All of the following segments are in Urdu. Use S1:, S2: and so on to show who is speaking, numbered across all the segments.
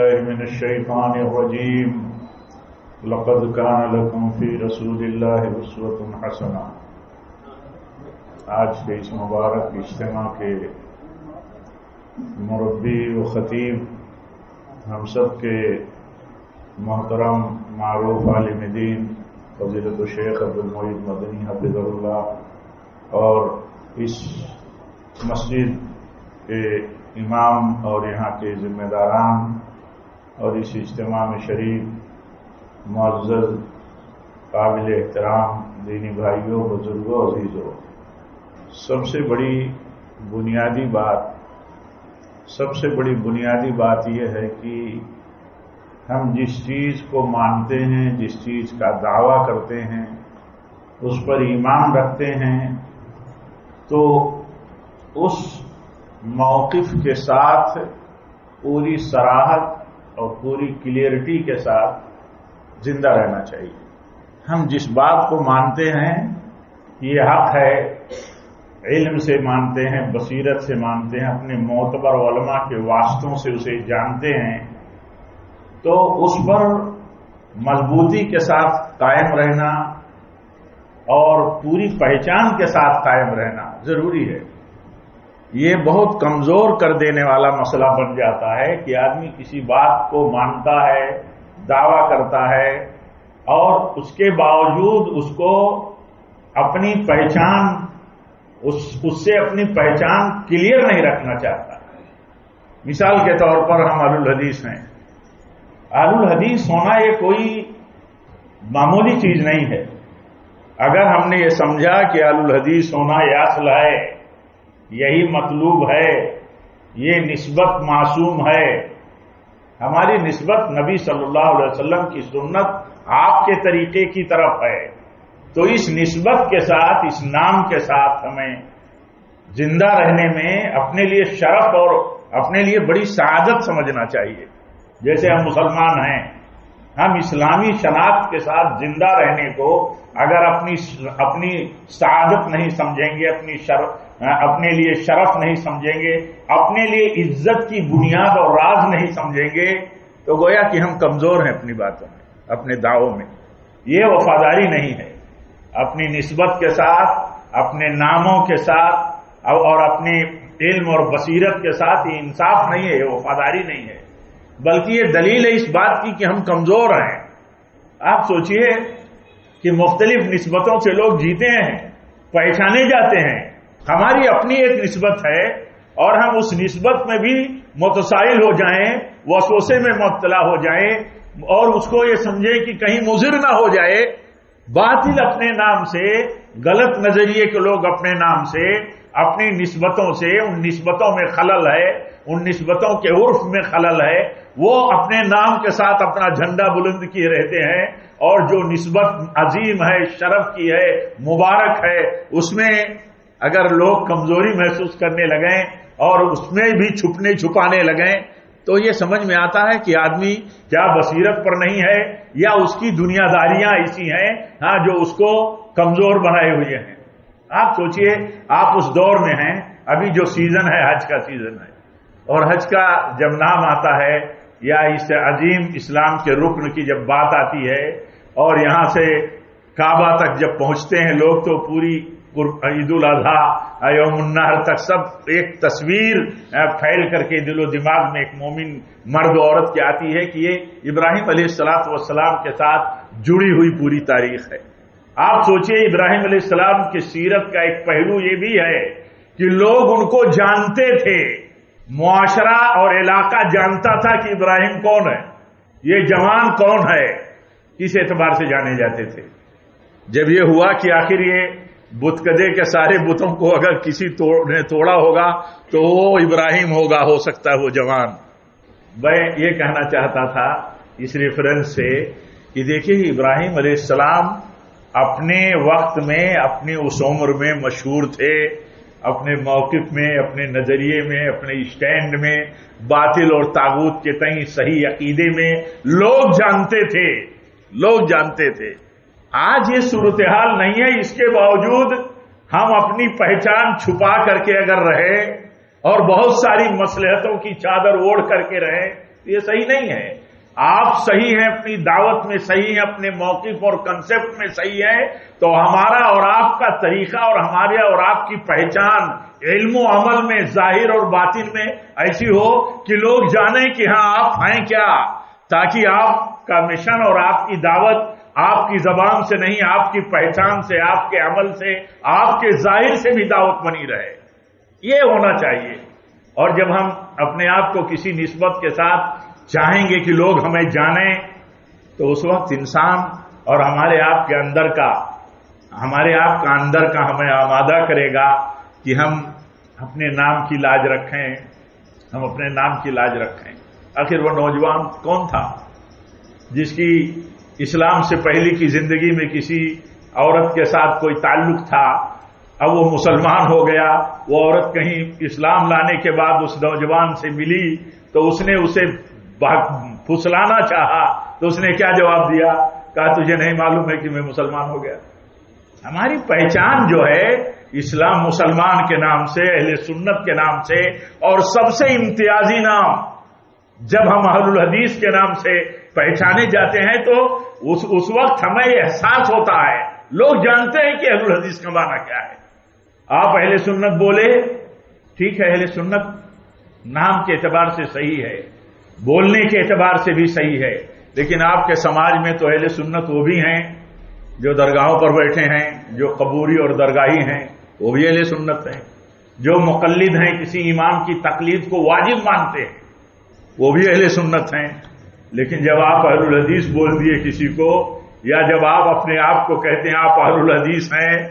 S1: من الشيطان الرجيم. لقد كان لكم في رسول الله اسوة حسنة. آج کے اس مبارک اجتماع کے مربی و خطیب ہم سب کے محترم معروف عالم دین فضیلت الشیخ عبد المعید مدنی حفظ اللہ اور اس مسجد کے امام اور یہاں کے ذمہ داران اور اس اجتماع میں شریف، معزز، قابل احترام، دینی بھائیوں، بزرگوں، عزیزوں۔ سب سے بڑی بنیادی بات، سب سے بڑی بنیادی بات یہ ہے کہ ہم جس چیز کو مانتے ہیں، جس چیز کا دعویٰ کرتے ہیں، اس پر ایمان رکھتے ہیں، تو اس موقف کے ساتھ پوری سراہد اور پوری کلیئرٹی کے ساتھ زندہ رہنا چاہیے۔ ہم جس بات کو مانتے ہیں، یہ حق ہے۔ علم سے مانتے ہیں، بصیرت سے مانتے ہیں، اپنے معتبر علماء کے واسطوں سے اسے جانتے ہیں، تو اس پر مضبوطی کے ساتھ قائم رہنا اور پوری پہچان کے ساتھ قائم رہنا ضروری ہے۔ یہ بہت کمزور کر دینے والا مسئلہ بن جاتا ہے کہ آدمی کسی بات کو مانتا ہے، دعویٰ کرتا ہے اور اس کے باوجود اس کو اپنی پہچان، اس اس سے اپنی پہچان کلیئر نہیں رکھنا چاہتا۔ مثال کے طور پر ہم آل الحدیث ہیں۔ آل الحدیث ہونا یہ کوئی معمولی چیز نہیں ہے۔ اگر ہم نے یہ سمجھا کہ آل الحدیث ہونا یہ اصل ہے یہی مطلوب ہے، یہ نسبت معصوم ہے۔ ہماری نسبت نبی صلی اللہ علیہ وسلم کی سنت آپ کے طریقے کی طرف ہے۔ تو اس نسبت کے ساتھ، اس نام کے ساتھ ہمیں زندہ رہنے میں اپنے لیے شرف اور اپنے لیے بڑی سعادت سمجھنا چاہیے۔ جیسے ہم مسلمان ہیں ہم اسلامی شناخت کے ساتھ زندہ رہنے کو اگر اپنی اپنی سعادت نہیں سمجھیں گے، اپنی شرف اپنے لیے شرف نہیں سمجھیں گے، اپنے لیے عزت کی بنیاد اور راز نہیں سمجھیں گے، تو گویا کہ ہم کمزور ہیں اپنی باتوں میں، اپنے دعووں میں۔ یہ وفاداری نہیں ہے۔ اپنی نسبت کے ساتھ، اپنے ناموں کے ساتھ، اور اپنے علم اور بصیرت کے ساتھ یہ انصاف نہیں ہے، یہ وفاداری نہیں ہے۔ بلکہ یہ دلیل ہے اس بات کی کہ ہم کمزور ہیں۔ آپ سوچئے کہ مختلف نسبتوں سے لوگ جیتے ہیں، پہچانے جاتے ہیں۔ ہماری اپنی ایک نسبت ہے اور ہم اس نسبت میں بھی متسائل ہو جائیں، وسوسے میں مبتلا ہو جائیں اور اس کو یہ سمجھیں کہ کہیں مضر نہ ہو جائے۔ باطل اپنے نام سے، غلط نظریے کے لوگ اپنے نام سے، اپنی نسبتوں سے، ان نسبتوں میں خلل ہے۔ ان نسبتوں کے عرف میں خلل ہے، وہ اپنے نام کے ساتھ اپنا جھنڈا بلند کیے رہتے ہیں اور جو نسبت عظیم ہے، شرف کی ہے، مبارک ہے، اس میں اگر لوگ کمزوری محسوس کرنے لگیں اور اس میں بھی چھپنے چھپانے لگیں، تو یہ سمجھ میں آتا ہے کہ آدمی کیا بصیرت پر نہیں ہے یا اس کی دنیا داریاں ایسی ہیں ہاں جو اس کو کمزور بنائے ہوئے ہیں۔ آپ سوچئے، آپ اس دور میں ہیں، ابھی جو سیزن ہے حج کا سیزن ہے۔ اور حج کا جب نام آتا ہے یا اس عظیم اسلام کے رکن کی جب بات آتی ہے اور یہاں سے کعبہ تک جب پہنچتے ہیں لوگ تو پوری عید الاضحیٰ یوم النہر تک سب ایک تصویر پھیل کر کے دل و دماغ میں ایک مومن مرد و عورت کی آتی ہے کہ یہ ابراہیم علیہ السلاط والسلام کے ساتھ جڑی ہوئی پوری تاریخ ہے۔ آپ سوچئے ابراہیم علیہ السلام کی سیرت کا ایک پہلو یہ بھی ہے کہ لوگ ان کو جانتے تھے۔ معاشرہ اور علاقہ جانتا تھا کہ ابراہیم کون ہے، یہ جوان کون ہے کس اعتبار سے جانے جاتے تھے۔ جب یہ ہوا کہ آخر یہ بت کدے کے سارے بتوں کو اگر کسی نے توڑا ہوگا تو وہ ابراہیم ہوگا، ہو سکتا ہے وہ جوان۔ میں یہ کہنا چاہتا تھا اس ریفرنس سے کہ دیکھیے ابراہیم علیہ السلام اپنے وقت میں، اپنی اس عمر میں مشہور تھے۔ اپنے موقف میں، اپنے نظریے میں، اپنے اسٹینڈ میں، باطل اور تاغوت کے تئیں صحیح عقیدے میں لوگ جانتے تھے، لوگ جانتے تھے۔ آج یہ صورتحال نہیں ہے، اس کے باوجود ہم اپنی پہچان چھپا کر کے اگر رہے اور بہت ساری مسلحتوں کی چادر اوڑھ کر کے رہے، یہ صحیح نہیں ہے۔ آپ صحیح ہیں، اپنی دعوت میں صحیح ہیں، اپنے موقف اور کنسپٹ میں صحیح ہے تو ہمارا اور آپ کا طریقہ اور ہمارے اور آپ کی پہچان علم و عمل میں، ظاہر اور باطن میں ایسی ہو کہ لوگ جانیں کہ ہاں آپ ہیں کیا؟ تاکہ آپ کا مشن اور آپ کی دعوت آپ کی زبان سے نہیں، آپ کی پہچان سے، آپ کے عمل سے، آپ کے ظاہر سے بھی دعوت بنی رہے۔ یہ ہونا چاہیے۔ اور جب ہم اپنے آپ کو کسی نسبت کے ساتھ چاہیں گے کہ لوگ ہمیں جانیں، تو اس وقت انسان اور ہمارے آپ کے اندر کا، ہمارے آپ کا اندر کا ہمیں آمادہ کرے گا کہ ہم اپنے نام کی لاج رکھیں، ہم اپنے نام کی لاج رکھیں۔ آخر وہ نوجوان کون تھا جس کی اسلام سے پہلی کی زندگی میں کسی عورت کے ساتھ کوئی تعلق تھا؟ اب وہ مسلمان ہو گیا، وہ عورت کہیں اسلام لانے کے بعد اس نوجوان سے ملی تو اس نے اسے پھسلانا چاہا تو اس نے کیا جواب دیا؟ کہا، تجھے نہیں معلوم ہے کہ میں مسلمان ہو گیا۔ ہماری پہچان جو ہے، اسلام مسلمان کے نام سے، اہل سنت کے نام سے، اور سب سے امتیازی نام۔ جب ہم اہل الحدیث کے نام سے پہچانے جاتے ہیں تو اس اس وقت ہمیں احساس ہوتا ہے۔ لوگ جانتے ہیں کہ اہل الحدیث کا معنی کیا ہے۔ آپ اہل سنت بولے، ٹھیک ہے، اہل سنت نام کے اعتبار سے صحیح ہے۔ بولنے کے اعتبار سے بھی صحیح ہے۔ لیکن آپ کے سماج میں تو اہل سنت وہ بھی ہیں جو درگاہوں پر بیٹھے ہیں، جو قبوری اور درگاہی ہیں، وہ بھی اہل سنت ہیں۔ جو مقلد ہیں، کسی امام کی تقلید کو واجب مانتے ہیں، وہ بھی اہل سنت ہیں۔ لیکن جب آپ اہل الحدیث بول دیے کسی کو، یا جب آپ اپنے آپ کو کہتے ہیں آپ اہل الحدیث ہیں،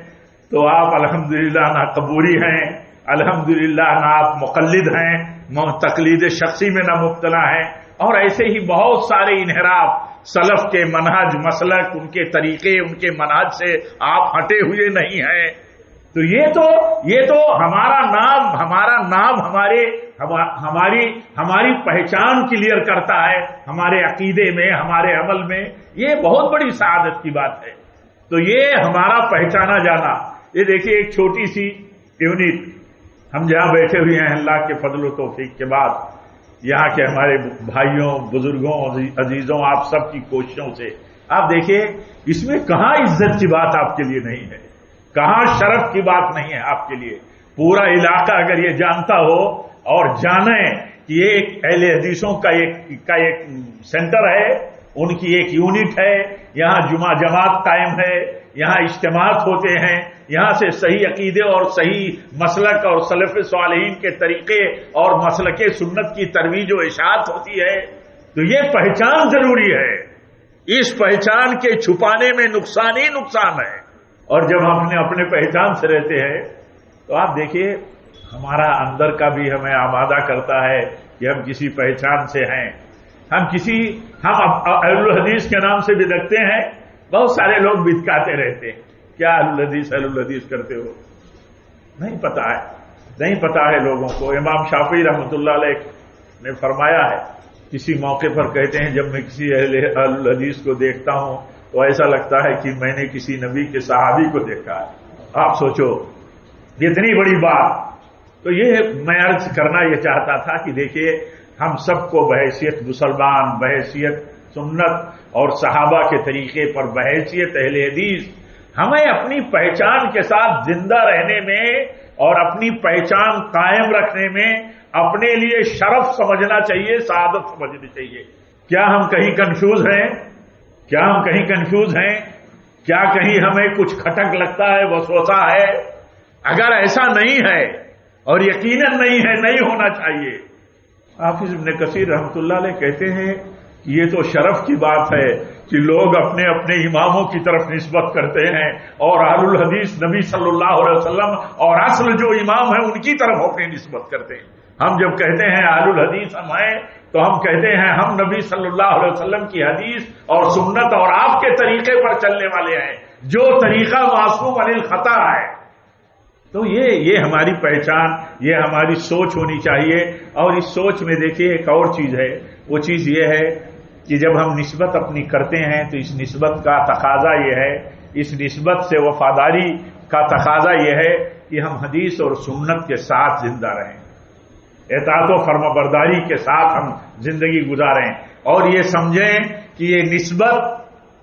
S1: تو آپ الحمدللہ نہ قبوری ہیں، الحمدللہ نہ آپ مقلد ہیں۔ تقلید شخصی میں نہ مبتلا ہیں اور ایسے ہی بہت سارے انحراف سلف کے منہج، مسلک، ان کے طریقے، ان کے منہج سے آپ ہٹے ہوئے نہیں ہیں۔ تو یہ تو یہ تو ہمارا نام ہمارا نام ہمارے ہماری ہماری پہچان کلیئر کرتا ہے ہمارے عقیدے میں، ہمارے عمل میں۔ یہ بہت بڑی سعادت کی بات ہے۔ تو یہ ہمارا پہچانا جانا۔ یہ دیکھیے ایک چھوٹی سی یونٹ۔ ہم جہاں بیٹھے ہوئے ہیں، اللہ کے فضل و توفیق کے بعد، یہاں کے ہمارے بھائیوں، بزرگوں، عزیزوں، آپ سب کی کوششوں سے۔ آپ دیکھیے، اس میں کہاں عزت کی بات آپ کے لیے نہیں ہے؟ کہاں شرف کی بات نہیں ہے آپ کے لیے؟ پورا علاقہ اگر یہ جانتا ہو اور جانے کہ یہ ایک اہل حدیثوں کا ایک کا ایک سینٹر ہے، ان کی ایک یونٹ ہے، یہاں جمعہ جماعت قائم ہے، یہاں اجتماعات ہوتے ہیں یہاں سے صحیح عقیدے اور صحیح مسلک اور سلف صالحین کے طریقے اور مسلک سنت کی ترویج و اشاعت ہوتی ہے، تو یہ پہچان ضروری ہے۔ اس پہچان کے چھپانے میں نقصان ہی نقصان ہے۔ اور جب ہم نے اپنے پہچان سے رہتے ہیں، تو آپ دیکھیے، ہمارا اندر کا بھی ہمیں آمادہ کرتا ہے کہ ہم کسی پہچان سے ہیں۔ ہم کسی، ہم الحدیث کے نام سے بھی رکھتے ہیں، بہت سارے لوگ بتکاتے رہتے ہیں۔ کیا الحدیث الحدیث کرتے ہو؟ نہیں پتا ہے۔ نہیں پتا ہے لوگوں کو۔ امام شافی رحمۃ اللہ علیہ نے فرمایا ہے، کسی موقع پر کہتے ہیں، جب میں کسی اہل الحدیث کو دیکھتا ہوں تو ایسا لگتا ہے کہ میں نے کسی نبی کے صحابی کو دیکھا ہے۔ آپ سوچو اتنی بڑی بات۔ تو یہ میں عرض کرنا یہ چاہتا تھا کہ دیکھیے، ہم سب کو بحیثیت، مسلمان، بحیثیت، سنت اور صحابہ کے طریقے پر بحیثیت، اہل حدیث ہمیں اپنی پہچان کے ساتھ زندہ رہنے میں اور اپنی پہچان قائم رکھنے میں اپنے لیے شرف سمجھنا چاہیے، سعادت سمجھنی چاہیے۔ کیا ہم کہیں کنفیوز ہیں؟ کیا ہم کہیں کنفیوز ہیں؟ کیا کہیں ہمیں کچھ کھٹک لگتا ہے وسوسا ہے؟ اگر ایسا نہیں ہے اور یقیناً نہیں ہے، نہیں ہونا چاہیے۔ حافظ ابن کثیر رحمت اللہ علیہ کہتے ہیں کہ یہ تو شرف کی بات ہے۔ کہ لوگ اپنے اپنے اماموں کی طرف نسبت کرتے ہیں اور آل الحدیث نبی صلی اللہ علیہ وسلم اور اصل جو امام ہیں ان کی طرف اپنی نسبت کرتے ہیں۔ ہم جب کہتے ہیں آل الحدیث ہم ہیں تو ہم کہتے ہیں ہم نبی صلی اللہ علیہ وسلم کی حدیث اور سنت اور آپ کے طریقے پر چلنے والے ہیں۔ جو طریقہ معصوم علی الخطا ہے۔ تو یہ یہ ہماری پہچان، یہ ہماری سوچ ہونی چاہیے۔ اور اس سوچ میں دیکھیے ایک اور چیز ہے۔ وہ چیز یہ ہے کہ جب ہم نسبت اپنی کرتے ہیں تو اس نسبت کا تقاضا یہ ہے، اس نسبت سے وفاداری کا تقاضا یہ ہے کہ ہم حدیث اور سنت کے ساتھ زندہ رہیں۔ اطاعت و فرما برداری کے ساتھ ہم زندگی گزاریں۔ اور یہ سمجھیں کہ یہ نسبت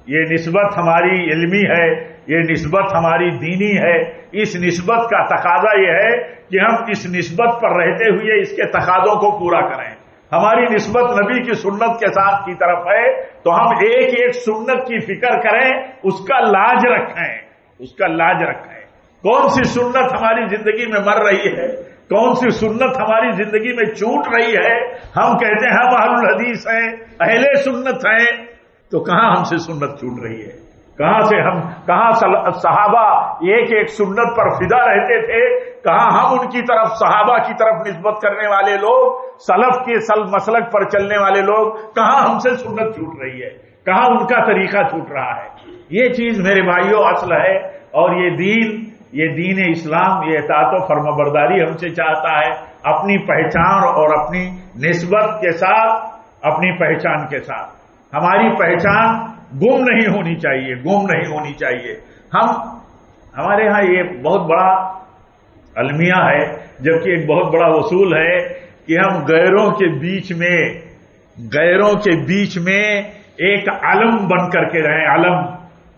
S1: یہ نسبت ہماری علمی ہے، یہ نسبت ہماری دینی ہے۔ اس نسبت کا تقاضا یہ ہے کہ ہم اس نسبت پر رہتے ہوئے اس کے تقاضوں کو پورا کریں۔ ہماری نسبت نبی کی سنت کے ساتھ کی طرف ہے، تو ہم ایک ایک سنت کی فکر کریں، اس کا لاج رکھیں۔ اس کا لاج رکھیں۔ کون سی سنت ہماری زندگی میں مر رہی ہے؟ کون سی سنت ہماری زندگی میں چوٹ رہی ہے؟ ہم کہتے ہیں ہم اہل الحدیث ہیں، اہل سنت ہیں، تو کہاں ہم سے سنت چوٹ رہی ہے؟ کہاں سے ہم کہاں صحابہ ایک ایک سنت پر فدا رہتے تھے؟ کہاں ہم ان کی طرف صحابہ کی طرف نسبت کرنے والے لوگ؟ سلف کے سل مسلک پر چلنے والے لوگ؟ کہاں ہم سے سنت چھوٹ رہی ہے؟ کہاں ان کا طریقہ چھوٹ رہا ہے؟ یہ چیز میرے بھائیوں اصل ہے اور یہ دین یہ دین اسلام، یہ اطاعت و فرما برداری ہم سے چاہتا ہے۔ اپنی پہچان اور اپنی نسبت کے ساتھ اپنی پہچان کے ساتھ۔ ہماری پہچان گم نہیں ہونی چاہیے، گم نہیں ہونی چاہیے۔ ہم، ہمارے ہاں یہ بہت بڑا المیہ ہے، جبکہ ایک بہت بڑا وصول ہے کہ ہم غیروں کے بیچ میں، غیروں کے بیچ میں ایک علم بن کر کے رہیں، علم،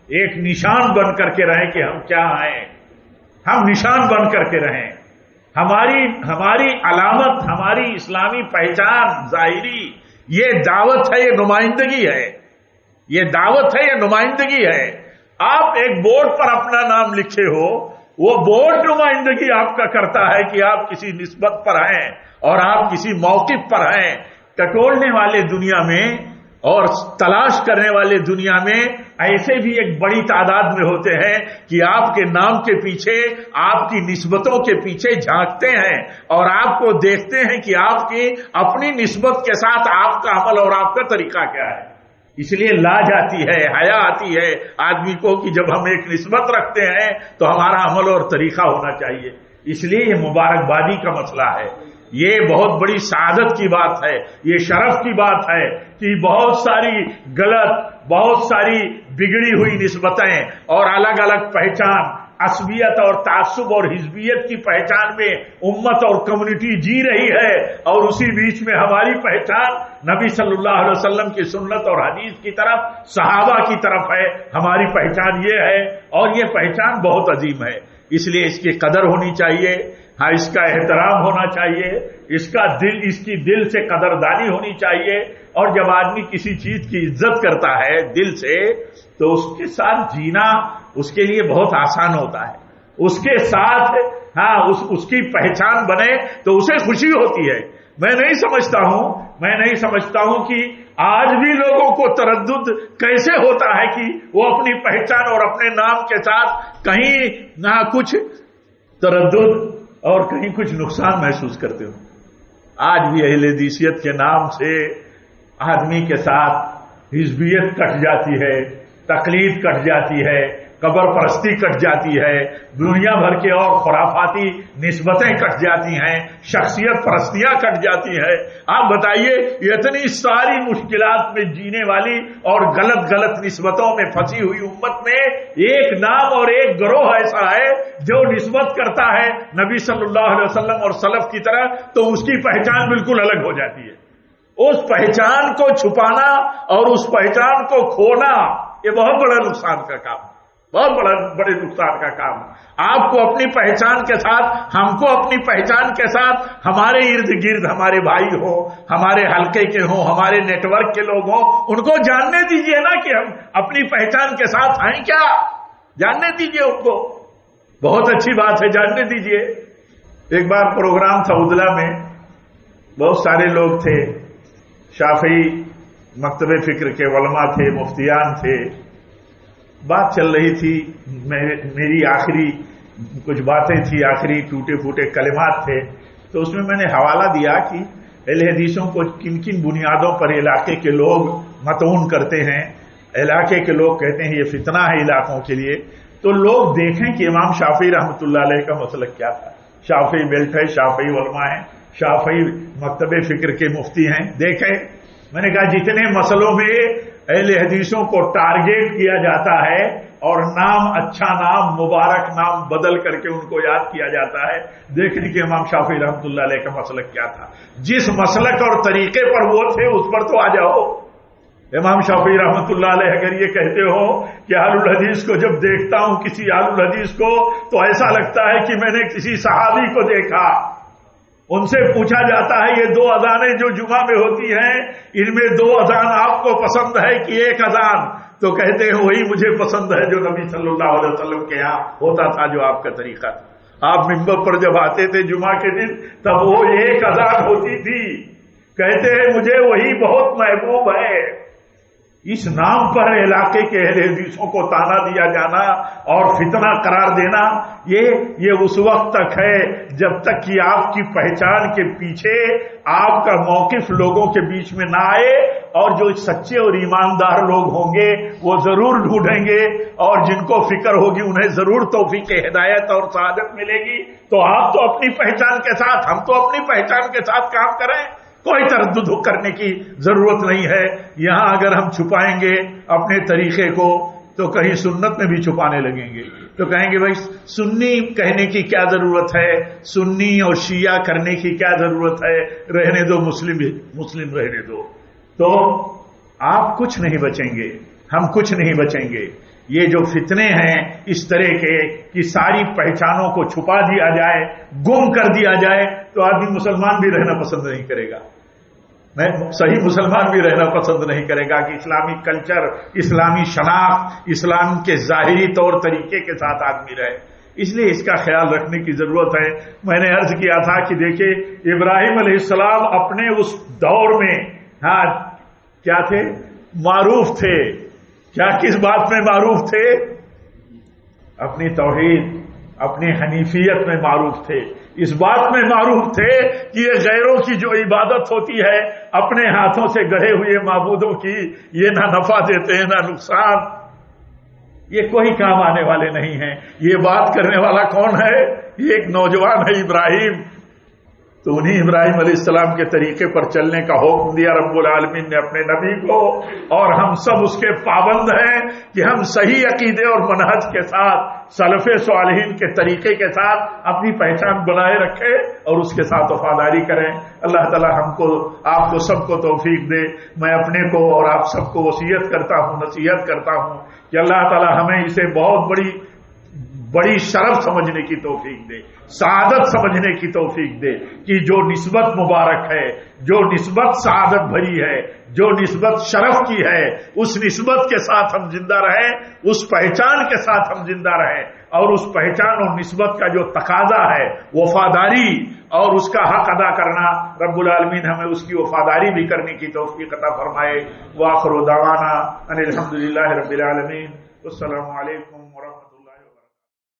S1: ایک نشان بن کر کے رہیں کہ ہم کیا ہیں۔ ہم نشان بن کر کے رہیں۔ ہماری ہماری علامت، ہماری اسلامی پہچان، ظاہری، یہ دعوت ہے، یہ نمائندگی ہے۔ یہ دعوت ہے یہ نمائندگی ہے؟ آپ ایک بورڈ پر اپنا نام لکھے ہو، وہ بورڈ نمائندگی آپ کا کرتا ہے کہ آپ کسی نسبت پر ہیں اور آپ کسی موقف پر ہیں۔ ٹٹولنے والے دنیا میں اور تلاش کرنے والے دنیا میں ایسے بھی ایک بڑی تعداد میں ہوتے ہیں کہ آپ کے نام کے پیچھے، آپ کی نسبتوں کے پیچھے جھانکتے ہیں اور آپ کو دیکھتے ہیں کہ آپ کی اپنی نسبت کے ساتھ آپ کا عمل اور آپ کا طریقہ کیا ہے۔ اس لیے لاج آتی ہے، حیا آتی ہے۔ آدمی کو کہ جب ہم ایک نسبت رکھتے ہیں تو ہمارا عمل اور طریقہ ہونا چاہیے۔ اس لیے یہ مبارکبادی کا مسئلہ ہے۔ یہ بہت بڑی سعادت کی بات ہے۔ یہ شرف کی بات ہے کہ بہت ساری غلط، بہت ساری بگڑی ہوئی نسبتیں اور الگ الگ پہچان عصبیت اور تعصب اور حزبیت کی پہچان میں امت اور کمیونٹی جی رہی ہے اور اسی بیچ میں ہماری پہچان نبی صلی اللہ علیہ وسلم کی سنت اور حدیث کی طرف، صحابہ کی طرف ہے۔ ہماری پہچان یہ ہے اور یہ پہچان بہت عظیم ہے۔ اس لیے اس کی قدر ہونی چاہیے۔ ہاں اس کا احترام ہونا چاہیے۔ اس کا دل، اس کی دل سے قدردانی ہونی چاہیے۔ اور جب آدمی کسی چیز کی عزت کرتا ہے دل سے تو اس کے ساتھ جینا اس کے لیے بہت آسان ہوتا ہے۔ اس کے ساتھ ہاں اس اس کی پہچان بنے تو اسے خوشی ہوتی ہے۔ میں نہیں سمجھتا ہوں، میں نہیں سمجھتا ہوں کہ آج بھی لوگوں کو تردد کیسے ہوتا ہے کہ وہ اپنی پہچان اور اپنے نام کے ساتھ کہیں نہ کچھ تردد اور کہیں کچھ نقصان محسوس کرتے ہو آج بھی اہل حدیثیت کے نام سے آدمی کے ساتھ حزبیت کٹ جاتی ہے۔ تکلیف کٹ جاتی ہے، قبر پرستی کٹ جاتی ہے، دنیا بھر کے اور خرافاتی نسبتیں کٹ جاتی ہیں، شخصیت پرستیاں کٹ جاتی ہیں۔ آپ بتائیے، اتنی ساری مشکلات میں جینے والی اور غلط غلط نسبتوں میں پھنسی ہوئی امت میں ایک نام اور ایک گروہ ایسا ہے جو نسبت کرتا ہے نبی صلی اللہ علیہ وسلم اور سلف کی طرح، تو اس کی پہچان بالکل الگ ہو جاتی ہے۔ اس پہچان کو چھپانا اور اس پہچان کو کھونا یہ بہت بڑا نقصان کا کام ہے۔ بہت بڑا بڑے نقصان کا کام آپ کو اپنی پہچان کے ساتھ، ہم کو اپنی پہچان کے ساتھ ہمارے ارد گرد ہمارے بھائی ہوں، ہمارے حلقے کے ہوں، ہمارے نیٹ ورک کے لوگ ہوں، ان کو جاننے دیجیے نا کہ ہم اپنی پہچان کے ساتھ ہیں کیا؟ جاننے دیجیے ان کو۔ بہت اچھی بات ہے، جاننے دیجیے۔ ایک بار پروگرام تھا ادلا میں، بہت سارے لوگ تھے شافی مکتب فکر کے علماء تھے، مفتیان تھے۔ بات چل رہی تھی میری آخری کچھ باتیں تھی آخری ٹوٹے پھوٹے کلمات تھے۔ تو اس میں میں نے حوالہ دیا کہ اہل حدیثوں کو کن کن بنیادوں پر علاقے کے لوگ متعون کرتے ہیں۔ علاقے کے لوگ کہتے ہیں یہ فتنہ ہے علاقوں کے لیے۔ تو لوگ دیکھیں کہ امام شافی رحمۃ اللہ علیہ کا مسلک کیا تھا۔ شافی بیلٹ ہے شافی علماء ہیں شافی مکتب فکر کے مفتی ہیں۔ دیکھیں میں نے کہا جتنے مسئلوں میں اہل حدیثوں کو ٹارگیٹ کیا جاتا ہے اور نام اچھا نام مبارک نام بدل کر کے ان کو یاد کیا جاتا ہے دیکھنے کے امام شافی رحمت اللہ علیہ کا مسلک کیا تھا۔ جس مسلک اور طریقے پر وہ تھے، اس پر تو آ جاؤ۔ امام شافی رحمت اللہ علیہ اگر یہ کہتے ہو کہ آل الحدیث کو جب دیکھتا ہوں کسی آل الحدیث کو، تو ایسا لگتا ہے کہ میں نے کسی صحابی کو دیکھا۔ ان سے پوچھا جاتا ہے، یہ دو اذانیں جو جمعہ میں ہوتی ہیں، ان میں دو اذان آپ کو پسند ہے کہ ایک اذان؟ تو کہتے ہیں، وہی مجھے پسند ہے جو نبی صلی اللہ علیہ وسلم کے یہاں ہوتا تھا، جو آپ کا طریقہ تھا۔ آپ ممبر پر جب آتے تھے جمعہ کے دن، تب وہ ایک اذان ہوتی تھی۔ کہتے ہیں، مجھے وہی بہت محبوب ہے۔ اس نام پر علاقے کے اہل حدیثوں کو تانا دیا جانا اور فتنہ قرار دینا، یہ یہ اس وقت تک ہے جب تک کہ آپ کی پہچان کے پیچھے آپ کا موقف لوگوں کے بیچ میں نہ آئے اور جو سچے اور ایماندار لوگ ہوں گے، وہ ضرور ڈھونڈیں گے اور جن کو فکر ہوگی انہیں ضرور توفیق ہدایت اور سعادت ملے گی۔ تو آپ تو اپنی پہچان کے ساتھ، ہم تو اپنی پہچان کے ساتھ کام کریں۔ کوئی تردد کرنے کی ضرورت نہیں ہے۔ یہاں اگر ہم چھپائیں گے اپنے طریقے کو، تو کہیں سنت میں بھی چھپانے لگیں گے۔ تو کہیں گے بھائی، سنی کہنے کی کیا ضرورت ہے؟ سنی اور شیعہ کرنے کی کیا ضرورت ہے؟ رہنے دو مسلم مسلم رہنے دو۔ تو آپ کچھ نہیں بچیں گے، ہم کچھ نہیں بچیں گے۔ یہ جو فتنے ہیں اس طرح کے کہ ساری پہچانوں کو چھپا دیا جائے، گم کر دیا جائے، تو آدمی مسلمان بھی رہنا پسند نہیں کرے گا۔ صحیح مسلمان بھی رہنا پسند نہیں کرے گا کہ اسلامی کلچر، اسلامی شناخت، اسلام کے ظاہری طور طریقے کے ساتھ آدمی رہے۔ اس لیے اس کا خیال رکھنے کی ضرورت ہے۔ میں نے عرض کیا تھا کہ دیکھیں ابراہیم علیہ السلام اپنے اس دور میں ہاں کیا تھے؟ معروف تھے۔ کیا کس بات میں معروف تھے؟ اپنی توحید، اپنی حنیفیت میں معروف تھے۔ اس بات میں معروف تھے کہ یہ غیروں کی جو عبادت ہوتی ہے، اپنے ہاتھوں سے گڑھے ہوئے معبودوں کی، یہ نہ نفع دیتے ہیں نہ نقصان۔ یہ کوئی کام آنے والے نہیں ہیں۔ یہ بات کرنے والا کون ہے؟ یہ ایک نوجوان ہے ابراہیم۔ تو انہیں ابراہیم علیہ السلام کے طریقے پر چلنے کا حکم دیا، رب العالمین نے اپنے نبی کو، اور ہم سب اس کے پابند ہیں کہ ہم صحیح عقیدے اور منہج کے ساتھ، سلف صالحین کے طریقے کے ساتھ اپنی پہچان بنائے رکھے اور اس کے ساتھ وفاداری کریں۔ اللہ تعالی ہم کو، آپ کو سب کو توفیق دے۔ میں اپنے کو اور آپ سب کو وصیت کرتا ہوں، نصیحت کرتا ہوں کہ اللہ تعالی ہمیں اسے بہت بڑی بڑی شرف سمجھنے کی توفیق دے، سعادت سمجھنے کی توفیق دے کہ جو نسبت مبارک ہے، جو نسبت سعادت بھری ہے، جو نسبت شرف کی ہے، اس نسبت کے ساتھ ہم زندہ رہیں، اس پہچان کے ساتھ ہم زندہ رہیں اور اس پہچان اور نسبت کا جو تقاضا ہے، وفاداری اور اس کا حق ادا کرنا رب العالمین ہمیں اس کی وفاداری بھی کرنے کی توفیق عطا فرمائے۔ واخر و داوانا الحمد للہ رب العالمین۔ السلام علیکم